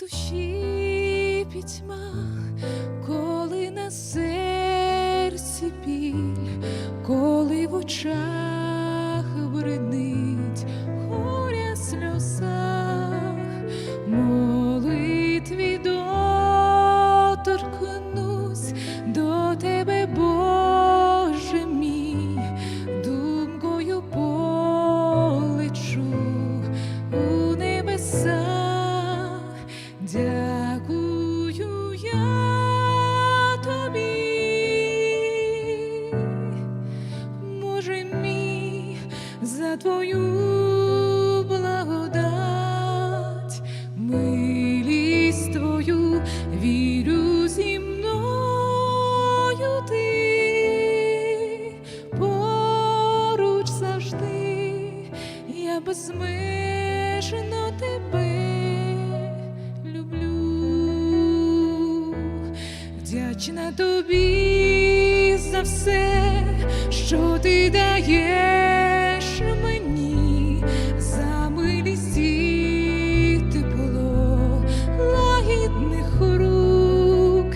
душі пітьма, коли на серці біль, коли в очах може мій, за твою благодать, милість твою вірю зі мною ти. Поруч завжди, я безмежно тебе люблю, вдячна тобі за все, що ти даєш мені, за милість і тепло лагідних рук,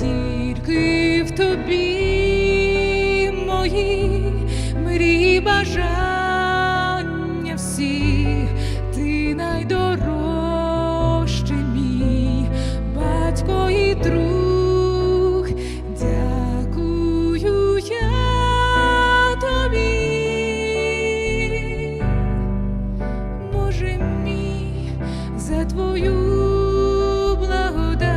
тільки в тобі мої мрії бажання всі, ти найдорожчий мій батько і друг. За твою благодать,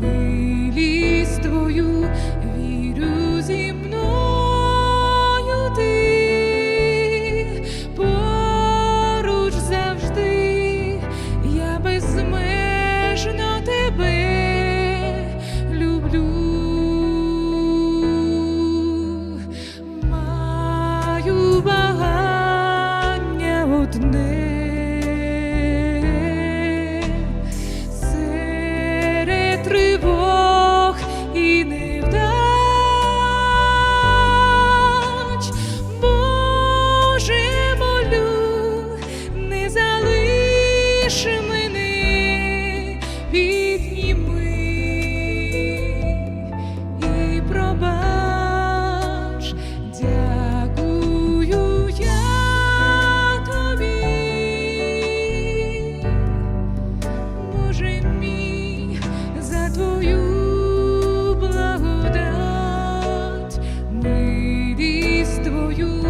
милість твою вірю зі мною ти. Поруч завжди, я безмежно тебе люблю, маю багання одне. Залиш мене, підніми і пробач, дякую я тобі. Боже мій, за твою благодать, милість твою